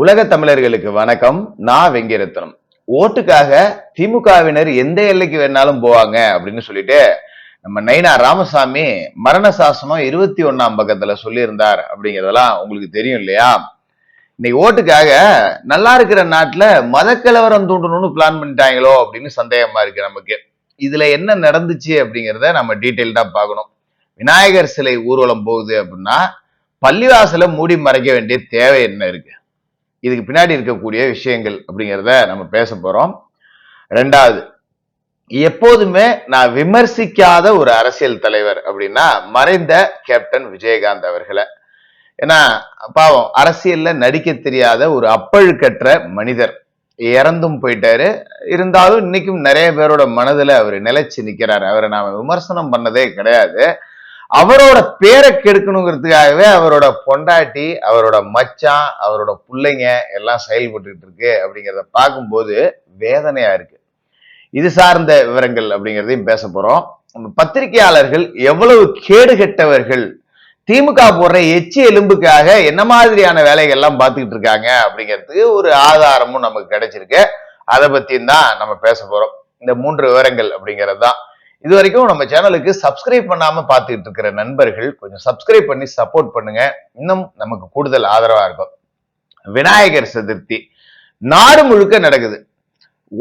உலக தமிழர்களுக்கு வணக்கம். நான் வெங்கிரத்னம் ஓட்டுக்காக திமுகவினர் எந்த எல்லைக்கு வேணாலும் போவாங்க அப்படின்னு சொல்லிட்டு நம்ம நைனா ராமசாமி மரண சாசனம் இருபத்தி ஒன்னாம் பக்கத்துல சொல்லியிருந்தார் அப்படிங்கிறதெல்லாம் உங்களுக்கு தெரியும் இல்லையா? இன்னைக்கு ஓட்டுக்காக நல்லா இருக்கிற நாட்டுல மதக்கலவரம் தூண்டணும்னு பிளான் பண்ணிட்டாங்களோ அப்படின்னு சந்தேகமா இருக்கு நமக்கு. இதுல என்ன நடந்துச்சு அப்படிங்கிறத நம்ம டீட்டெயில்டா பார்க்கணும். விநாயகர் சிலை ஊர்வலம் போகுது அப்படின்னா பள்ளிவாசலை மூடி மறைக்க வேண்டிய தேவை என்ன இருக்கு? இதுக்கு பின்னாடி இருக்கக்கூடிய விஷயங்கள் அப்படிங்கிறத நம்ம பேச போறோம். ரெண்டாவது எப்போதுமே நான் விமர்சிக்காத ஒரு அரசியல் தலைவர் அப்படின்னா மறைந்த கேப்டன் விஜயகாந்த் அவர்களை. ஏன்னா பாவம் அரசியல்ல நடிக்க தெரியாத ஒரு அப்பழுக்கற்ற மனிதர். இறந்தும் போயிட்டாரு. இருந்தாலும் இன்னைக்கும் நிறைய பேரோட மனதுல அவர் நிலைச்சு நிக்கிறாரு. அவரை நாம விமர்சனம் பண்ணதே கிடையாது. அவரோட பேரை கெடுக்கணுங்கிறதுக்காகவே அவரோட பொண்டாட்டி அவரோட மச்சான் அவரோட பிள்ளைங்க எல்லாம் செயல்பட்டு இருக்கு அப்படிங்கிறத பார்க்கும்போது வேதனையா இருக்கு. இது சார்ந்த விவரங்கள் அப்படிங்கிறதையும் பேச போறோம். பத்திரிகையாளர்கள் எவ்வளவு கேடு கெட்டவர்கள் திமுக போடுற எச்சி எலும்புக்காக என்ன மாதிரியான வேலைகள் எல்லாம் பார்த்துக்கிட்டு இருக்காங்க அப்படிங்கிறதுக்கு ஒரு ஆதாரமும் நமக்கு கிடைச்சிருக்கு. அதை பத்தியும் தான் நம்ம பேச போறோம். இந்த மூன்று விவரங்கள் அப்படிங்கிறது தான் இது வரைக்கும் நம்ம சேனலுக்கு சப்ஸ்கிரைப் பண்ணாம பார்த்துட்டு இருக்கிற நண்பர்கள் கொஞ்சம் சப்ஸ்கிரைப் பண்ணி சப்போர்ட் பண்ணுங்க. இன்னும் நமக்கு கூடுதல் ஆதரவா இருக்கும். விநாயகர் சதுர்த்தி நாடு முழுக்க நடக்குது.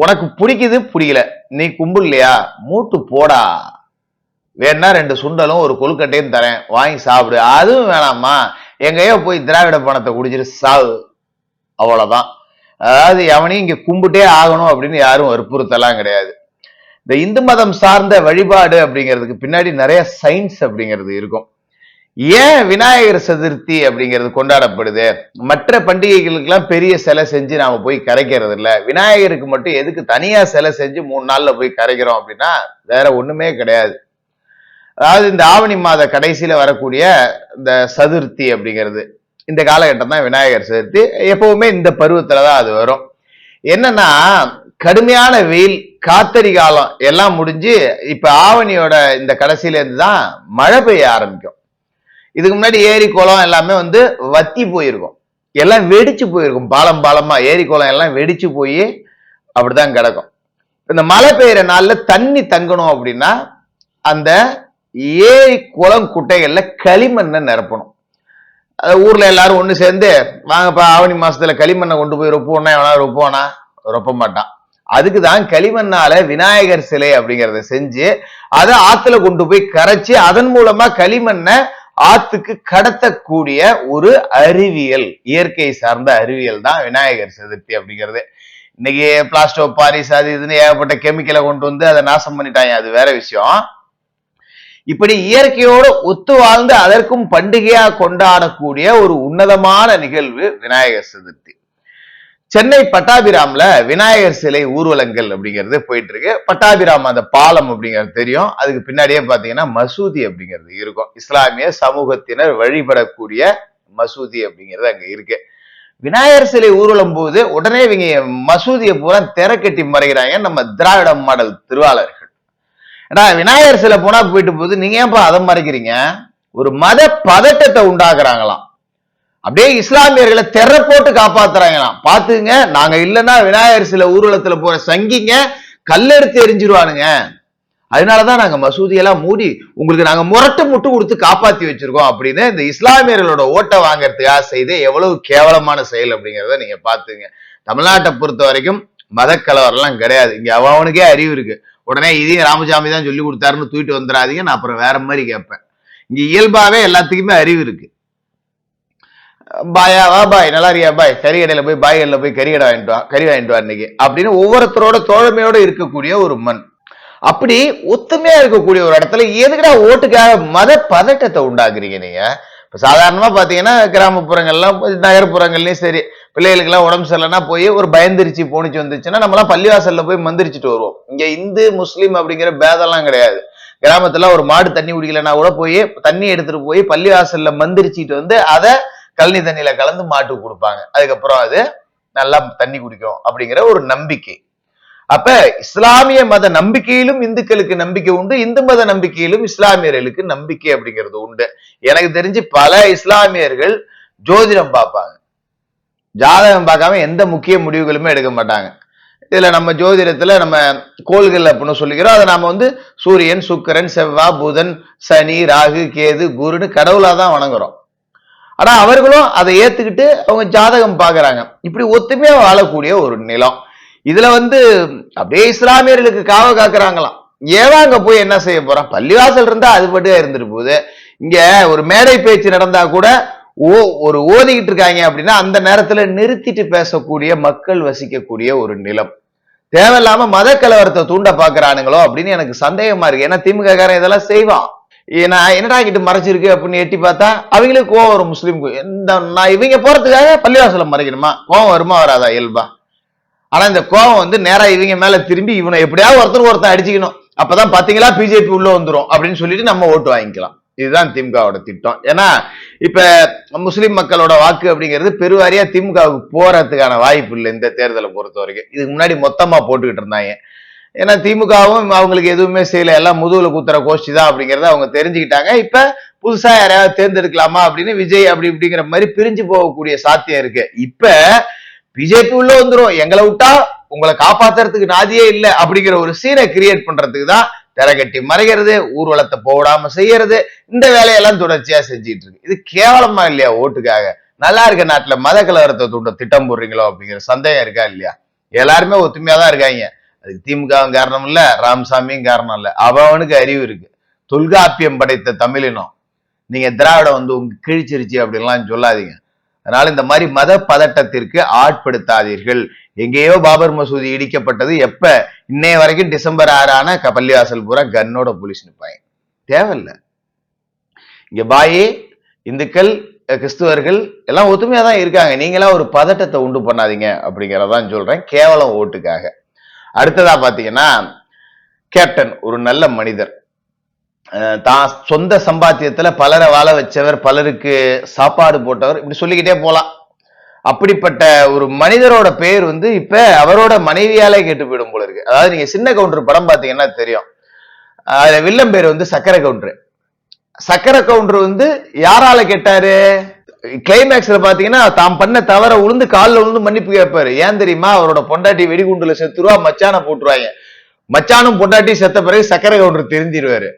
உனக்கு பிடிக்குது பிடிக்கல. நீ கும்பிடலையா? மூட்டு போடா. வேணா ரெண்டு சுண்டலும் ஒரு கொழுக்கட்டையும் தரேன். வாங்கி சாப்பிடு. அதுவும் வேணாமா எங்கேயோ போய் திராவிட பணத்தை குடிச்சிட்டு சாவு. அவ்வளவுதான். அதாவது எவனையும் இங்க கும்பிட்டே ஆகணும் அப்படின்னு யாரும் வற்புறுத்தலாம் கிடையாது. இந்த இந்து மதம் சார்ந்த வழிபாடு அப்படிங்கிறதுக்கு பின்னாடி நிறைய சயின்ஸ் அப்படிங்கிறது இருக்கும். ஏன் விநாயகர் சதுர்த்தி அப்படிங்கிறது கொண்டாடப்படுது? மற்ற பண்டிகைகளுக்கெல்லாம் பெரிய சிலை செஞ்சு நாம போய் கரைக்கிறது இல்ல. விநாயகருக்கு மட்டும் எதுக்கு தனியா சிலை செஞ்சு மூணு நாள்ல போய் கரைக்கிறோம் அப்படின்னா வேற ஒண்ணுமே கிடையாது. அதாவது இந்த ஆவணி மாத கடைசியில வரக்கூடிய இந்த சதுர்த்தி அப்படிங்கிறது இந்த காலகட்டம் தான் விநாயகர் சதுர்த்தி. எப்பவுமே இந்த பருவத்துல தான் அது வரும். என்னன்னா கடுமையான வெயில் காத்தடி காலம் எல்லாம் முடிஞ்சு இப்ப ஆவணியோட இந்த கடைசியில இருந்து தான் மழை பெய்ய ஆரம்பிக்கும். இதுக்கு முன்னாடி ஏரி குளம் எல்லாமே வந்து வத்தி போயிருக்கும். எல்லாம் வெடிச்சு போயிருக்கும். பாலம் பாலமா ஏரி குளம் எல்லாம் வெடிச்சு போய் அப்படிதான் கிடக்கும். இந்த மழை பெய்யுற நாள்ல தண்ணி தங்கணும் அப்படின்னா அந்த ஏரி குளம் குட்டைகள்ல களிமண்ணை நிரப்பணும். அது ஊர்ல எல்லாரும் ஒன்று சேர்ந்து வாங்கப்பா ஆவணி மாசத்துல களிமண்ணை கொண்டு போய் ரொப்புவோம்னா எவனா ரொப்புவானா? ரொப்ப மாட்டான். அதுக்கு தான் களிமண்ணால விநாயகர் சிலை அப்படிங்கறத செஞ்சு அதை ஆத்துல கொண்டு போய் கரைச்சி அதன் மூலமா களிமண்ணை ஆத்துக்கு கடத்தக்கூடிய ஒரு அறிவியல் இயற்கை சார்ந்த அறிவியல் தான் விநாயகர் சதுர்த்தி அப்படிங்கிறது. இன்னைக்கு பிளாஸ்டோ பாரிஸ் அது இதுன்னு ஏகப்பட்ட கெமிக்கலை கொண்டு வந்து அதை நாசம் பண்ணிட்டாங்க. அது வேற விஷயம். இப்படி இயற்கையோடு ஒத்து வாழ்ந்து அதற்கும் பண்டிகையா கொண்டாடக்கூடிய ஒரு உன்னதமான நிகழ்வு விநாயகர் சதுர்த்தி. சென்னை பட்டாபிராம்ல விநாயகர் சிலை ஊர்வலங்கள் அப்படிங்கிறது போயிட்டு இருக்கு பட்டாபிராம் அந்த பாலம் அப்படிங்கிறது தெரியும். அதுக்கு பின்னாடியே பாத்தீங்கன்னா மசூதி அப்படிங்கிறது இருக்கும். இஸ்லாமிய சமூகத்தினர் வழிபடக்கூடிய மசூதி அப்படிங்கிறது அங்க இருக்கு. விநாயகர் சிலை ஊர்வலம் போது உடனே இவங்க மசூதியை பூரா திரக்கட்டி கட்டி மறைகிறாங்க நம்ம திராவிட மாடல் திருவாளர்கள். ஏன்னா விநாயகர் சிலை போனா போயிட்டு போகுது. நீங்க ஏன்பா அதை மறைக்கிறீங்க? ஒரு மத பதட்டத்தை உண்டாக்குறாங்களாம். அப்படியே இஸ்லாமியர்களை தெர போட்டு காப்பாத்துறாங்களாம். பாத்துங்க நாங்க இல்லைன்னா விநாயகர் சில ஊர்வலத்துல போற சங்கிங்க கல்லெடுத்து எரிஞ்சிருவானுங்க. அதனாலதான் நாங்க மசூதியெல்லாம் மூடி உங்களுக்கு நாங்க முரட்டு முட்டு கொடுத்து காப்பாத்தி வச்சிருக்கோம் அப்படின்னு இந்த இஸ்லாமியர்களோட ஓட்டை வாங்கறதுக்காக செய்த எவ்வளவு கேவலமான செயல் அப்படிங்கிறத நீங்க பாத்துங்க தமிழ்நாட்டை பொறுத்த வரைக்கும் மதக்கலவரெல்லாம் கிடையாது. இங்க அவனுக்கே அறிவு இருக்கு. உடனே இதையும் ராமசாமி தான் சொல்லி கொடுத்தாருன்னு தூக்கிட்டு வந்துடாதீங்க நான் அப்புறம் வேற மாதிரி கேட்பேன். இங்க இயல்பாவே எல்லாத்துக்குமே அறிவு இருக்கு. பாயா வா பாய் நல்லா இருக்கியா? பாய் கறி கடையில போய் பாய் கடையில போய் கறி கடை வாங்கிட்டு வா கறி வாங்கிட்டு வா இன்னைக்கு. அப்படின்னு ஒவ்வொருத்தரோட தோழமையோட இருக்கக்கூடிய ஒரு மண். அப்படி ஒத்துமையா இருக்கக்கூடிய ஒரு இடத்துல எதுக்குடா ஓட்டுக்காக மத பதட்டத்தை உண்டாக்குறீங்க நீங்க? இப்ப சாதாரணமா பாத்தீங்கன்னா கிராமப்புறங்கள்லாம் நகர்ப்புறங்கள்லயும் சரி பிள்ளைகளுக்கெல்லாம் உடம்பு சரியில்லைன்னா போய் ஒரு பயந்திருச்சு போனிச்சு வந்துச்சுன்னா நம்மளாம் பள்ளிவாசல்ல போய் மந்திரிச்சிட்டு வருவோம். இங்க இந்து முஸ்லீம் அப்படிங்கிற பேதம்லாம் கிடையாது. கிராமத்துல ஒரு மாடு தண்ணி குடிக்கலன்னா கூட போய் தண்ணி எடுத்துட்டு போய் பள்ளிவாசல்ல மந்திரிச்சிட்டு வந்து அதை கழனி தண்ணியில கலந்து மாட்டுக்கு கொடுப்பாங்க. அதுக்கப்புறம் அது நல்லா தண்ணி குடிக்கும் அப்படிங்கிற ஒரு நம்பிக்கை. அப்ப இஸ்லாமிய மத நம்பிக்கையிலும் இந்துக்களுக்கு நம்பிக்கை உண்டு இந்து மத நம்பிக்கையிலும் இஸ்லாமியர்களுக்கு நம்பிக்கை அப்படிங்கிறது உண்டு. எனக்கு தெரிஞ்சு பல இஸ்லாமியர்கள் ஜோதிடம் பார்ப்பாங்க. ஜாதகம் பார்க்காம எந்த முக்கிய முடிவுகளுமே எடுக்க மாட்டாங்க. இதுல நம்ம ஜோதிடத்துல நம்ம கோள்கள் அப்படின்னு சொல்லிக்கிறோம். அதை நாம வந்து சூரியன் சுக்கரன் செவ்வா புதன் சனி ராகு கேது குருன்னு கடவுளா தான் வணங்குறோம். ஆனா அவர்களும் அதை ஏத்துக்கிட்டு அவங்க ஜாதகம் பாக்குறாங்க இப்படி ஒத்துமையா வாழக்கூடிய ஒரு நிலம். இதுல வந்து அப்படியே இஸ்லாமியர்களுக்கு காவ காக்குறாங்களாம். ஏவா அங்க போய் என்ன செய்ய போறான்? பள்ளிவாசல் இருந்தா அது மட்டும் இருந்துட்டு போகுது. இங்க ஒரு மேடை பேச்சு நடந்தா கூட ஓ ஒரு ஓதிக்கிட்டு இருக்காங்க அப்படின்னா அந்த நேரத்துல நிறுத்திட்டு பேசக்கூடிய மக்கள் வசிக்கக்கூடிய ஒரு நிலம். தேவையில்லாம மத கலவரத்தை தூண்ட பாக்குறானுங்களோ அப்படின்னு எனக்கு சந்தேகமா இருக்கு. ஏன்னா திமுக காரன் இதெல்லாம் செய்வான். நான் என்னடா கிட்ட மறைச்சிருக்கு அப்படின்னு எட்டி பார்த்தா அவங்களுக்கு கோவம் வரும் முஸ்லீம்க்கு இந்த நான் இவங்க போறதுக்காக பள்ளிவாசலம் மறைக்கணுமா? கோவம் வருமா வராதா? இயல்பா. ஆனா இந்த கோவம் வந்து நேரா இவங்க மேல திரும்பி இவனை எப்படியாவது ஒருத்தர் ஒருத்தர் அடிச்சுக்கணும். அப்பதான் பாத்தீங்களா பிஜேபி உள்ள வந்துரும் அப்படின்னு சொல்லிட்டு நம்ம ஓட்டு வாங்கிக்கலாம். இதுதான் திமுகவோட திட்டம். ஏன்னா இப்ப முஸ்லிம் மக்களோட வாக்கு அப்படிங்கிறது பெருவாரியா திமுகவுக்கு போறதுக்கான வாய்ப்பு இல்லை இந்த தேர்தலை பொறுத்த வரைக்கும் இதுக்கு முன்னாடி மொத்தமா போட்டுக்கிட்டு இருந்தாங்க. ஏன்னா திமுகவும் அவங்களுக்கு எதுவுமே செய்யல. எல்லாம் முதுகுல குத்துற கோஷ்டி தான் அப்படிங்கறத அவங்க தெரிஞ்சுக்கிட்டாங்க. இப்ப புதுசா யாரையாவது தேர்ந்தெடுக்கலாமா அப்படின்னு விஜய் அப்படி இப்படிங்கிற மாதிரி பிரிஞ்சு போகக்கூடிய சாத்தியம் இருக்கு. இப்ப பிஜேபி உள்ள வந்துரும். எங்களை விட்டா உங்களை காப்பாத்துறதுக்கு நாதியே இல்லை அப்படிங்கிற ஒரு சீனை கிரியேட் பண்றதுக்கு தான் திரகட்டி மறைகிறது ஊர்வலத்தை போடாம செய்யறது இந்த வேலையெல்லாம் தொடர்ச்சியா செஞ்சுட்டு இருக்கு. இது கேவலமா இல்லையா ஓட்டுக்காக? நல்லா இருக்க நாட்டுல மத கலவரத்தை தூண்ட திட்டம் போடுறீங்களோ அப்படிங்கிற சந்தேகம் இருக்கா இல்லையா? எல்லாருமே ஒத்துமையா தான் இருக்காங்க. அதுக்கு திமுகவும் காரணம் இல்ல ராமசாமியும் காரணம் இல்ல. அவனுக்கு அறிவு இருக்கு. தொல்காப்பியம் படைத்த தமிழினம் நீங்க திராவிடம் வந்து உங்க கிழிச்சிருச்சு அப்படின்லாம் சொல்லாதீங்க. அதனால இந்த மாதிரி மத பதட்டத்திற்கு ஆட்படுத்தாதீர்கள். எங்கேயோ பாபர் மசூதி இடிக்கப்பட்டது எப்ப? இன்னைய வரைக்கும் டிசம்பர் ஆறான க- பள்ளிவாசல் பூரா கன்னோட போலீஸ் நிப்பாங்க. தேவையில்ல. இங்க பாயி இந்துக்கள் கிறிஸ்துவர்கள் எல்லாம் ஒத்துமையா தான் இருக்காங்க. நீங்களா ஒரு பதட்டத்தை உண்டு பண்ணாதீங்க அப்படிங்கிறதான் சொல்றேன். கேவலம் ஓட்டுக்காக. அடுத்ததா பாத்தீங்கன்னா கேப்டன் ஒரு நல்ல மனிதர். தான் சொந்த சம்பாத்தியத்துல பலரை வாழ வச்சவர் பலருக்கு சாப்பாடு போட்டவர் இப்படி சொல்லிக்கிட்டே போலாம். அப்படிப்பட்ட ஒரு மனிதரோட பேர் வந்து இப்ப அவரோட மனைவியாலே கேட்டு போயிடும் போல இருக்கு. அதாவது நீங்க சின்ன கவுண்டர் படம் பாத்தீங்கன்னா தெரியும். அதுல வில்லம் பேர் வந்து சக்கரை கவுண்டர். சக்கரை கவுண்டர் வந்து யாரால கேட்டாரு? கிளைமேக்ஸ்ல பாத்தீங்கன்னா தாம் பண்ண தவற உளுந்து கால்ல உளுந்து மன்னிப்பு கேட்பாரு. ஏன் தெரியுமா? அவரோட பொண்டாட்டி வெடிகுண்டுல செத்துருவா மச்சான போட்டுருவாங்க. மச்சானும் பொண்டாட்டி செத்த பிறகு சக்கரை கவுண்டர் தெரிஞ்சிருவாரு.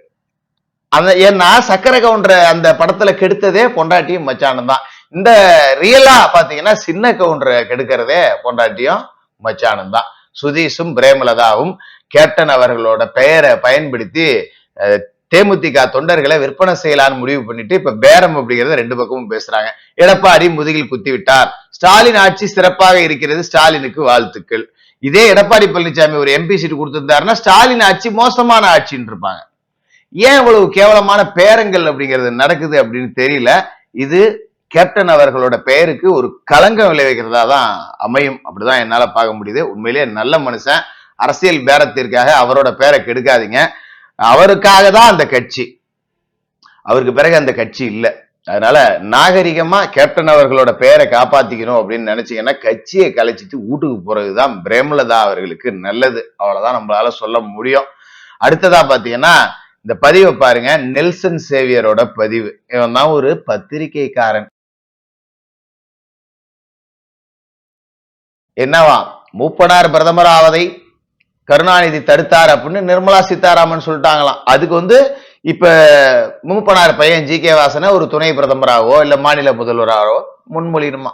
அந்த ஏன்னா சக்கரை கவுண்டர் அந்த படத்துல கெடுத்ததே பொண்டாட்டியும் மச்சானும் தான். இந்த ரியலா பாத்தீங்கன்னா சின்ன கவுண்டரை கெடுக்கிறதே பொண்டாட்டியும் மச்சானும் தான். சுதீஷும் பிரேமலதாவும் கேப்டன் அவர்களோட பெயரை பயன்படுத்தி தேமுதிக தொண்டர்களை விற்பனை செய்யலான்னு முடிவு பண்ணிட்டு இப்ப பேரம் அப்படிங்கறத ரெண்டு பக்கமும் பேசுறாங்க. எடப்பாடி முதுகில் குத்தி விட்டார். ஸ்டாலின் ஆட்சி சிறப்பாக இருக்கிறது ஸ்டாலினுக்கு வாழ்த்துக்கள். இதே எடப்பாடி பழனிசாமி ஒரு எம்பி சீட் கொடுத்திருந்தாருன்னா ஸ்டாலின் ஆட்சி மோசமான ஆட்சின்னு இருப்பாங்க. ஏன் இவ்வளவு கேவலமான பேரங்கள் அப்படிங்கிறது நடக்குது அப்படின்னு தெரியல. இது கேப்டன் அவர்களோட பெயருக்கு ஒரு களங்கம் விளைவிக்கிறதா தான் அமையும். அப்படிதான் என்னால பார்க்க முடியுது. உண்மையிலேயே நல்ல மனுஷன். அரசியல் பேரத்திற்காக அவரோட பேரை கெடுக்காதீங்க. அவருக்காக தான் அந்த கட்சி. அவருக்கு பிறகு அந்த கட்சி இல்லை. அதனால நாகரிகமா கேப்டன் அவர்களோட பெயரை காப்பாத்திக்கணும் அப்படின்னு நினைச்சீங்கன்னா கட்சியை கலைச்சிட்டு வீட்டுக்கு போறதுதான் பிரேமலதா அவர்களுக்கு நல்லது. அவ்வளவுதான் நம்மளால சொல்ல முடியும். அடுத்ததா பாத்தீங்கன்னா இந்த பதிவை பாருங்க. நெல்சன் சேவியரோட பதிவு. இவன் தான் ஒரு பத்திரிகைக்காரன். என்னவா? மூப்பனார் பிரதமர் ஆவதை கருணாநிதி தடுத்தார் அப்படின்னு நிர்மலா சீதாராமன் சொல்லிட்டாங்களாம். அதுக்கு வந்து இப்ப மூப்பனார் பையன் ஜி கே வாசனை ஒரு துணை பிரதமராகவோ இல்ல மாநில முதல்வராகவோ முன்மொழியணுமா?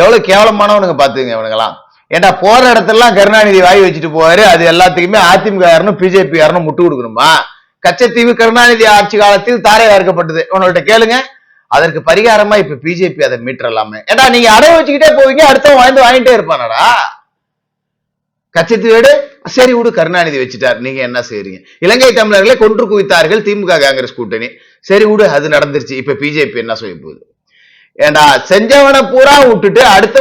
எவ்வளவு கேவலமானவனுங்க பாத்துங்க இவனுங்களாம். ஏன்னா போற இடத்துலலாம் கருணாநிதி வாய் வச்சுட்டு போவாரு அது எல்லாத்துக்குமே அதிமுக யாருன்னு பிஜேபி யாருன்னு முட்டு கொடுக்கணுமா? கச்சத்தீவு கருணாநிதி ஆட்சி காலத்தில் தாரை வார்க்கப்பட்டது உங்கள்ட்ட கேளுங்க. அதற்கு பரிகாரமா இப்ப பிஜேபி அதை மீட்டரலாமே. ஏடா நீங்க அடவு வச்சுக்கிட்டே போவீங்க அடுத்தவன் வாய்ந்து வாங்கிட்டே இருப்பானடா? கச்சத்தீவேடு சரி விடு கருணாநிதி வச்சுட்டார். நீங்க என்ன செய்றீங்க? இலங்கை தமிழர்களை கொன்று குவித்தார்கள் திமுக காங்கிரஸ் கூட்டணி. சரி விடு அது நடந்துருச்சு. இப்ப பிஜேபி என்ன சொல்லி போகுது? ஏண்டா செஞ்சவனை பூரா விட்டுட்டு அடுத்த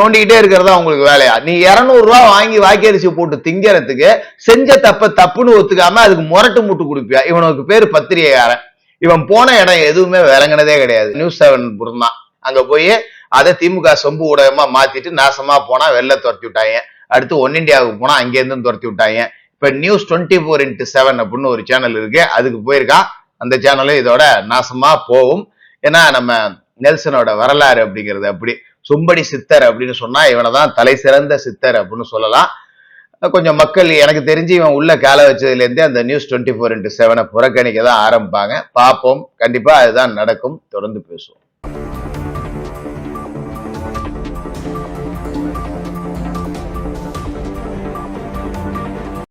நோண்டிக்கிட்டே இருக்கிறதா உங்களுக்கு வேலையா? நீ 200 ரூபா வாங்கி வாக்கரிசி போட்டு திங்கிறதுக்கு செஞ்ச தப்ப தப்புன்னு ஒத்துக்காம அதுக்கு முரட்டு முட்டு கொடுப்பியா? இவனுக்கு பேர் பத்திரிகைக்காரன். இவன் போன இடம் எதுவுமே விளங்குனதே கிடையாது. நியூஸ் செவன் புறந்தான் அங்க போய் அதை திமுக சொம்பு ஊடகமா மாத்திட்டு நாசமா போனா வெளில துரத்தி விட்டாங்க. அடுத்து ஒன் இண்டியாவுக்கு போனா அங்கேருந்து துரத்தி விட்டாங்க. இப்ப News twenty four into seven அப்படின்னு ஒரு சேனல் இருக்கு. அதுக்கு போயிருக்கான் அந்த சேனலும் இதோட நாசமா போகும். ஏன்னா நம்ம நெல்சனோட வரலாறு அப்படிங்கிறது அப்படி. சும்படி சித்தர் அப்படின்னு சொன்னா இவனை தான் தலை சிறந்த சித்தர் அப்படின்னு சொல்லலாம். கொஞ்சம் மக்கள் எனக்கு தெரிஞ்சு இவன் உள்ள கால வச்சதுல இருந்தே அந்த நியூஸ் டுவெண்ட்டி ஃபோர் இன்ட்டு செவனை புறக்கணிக்க தான் ஆரம்பிப்பாங்க. பார்ப்போம். கண்டிப்பா அதுதான் நடக்கும். தொடர்ந்து பேசுவோம்.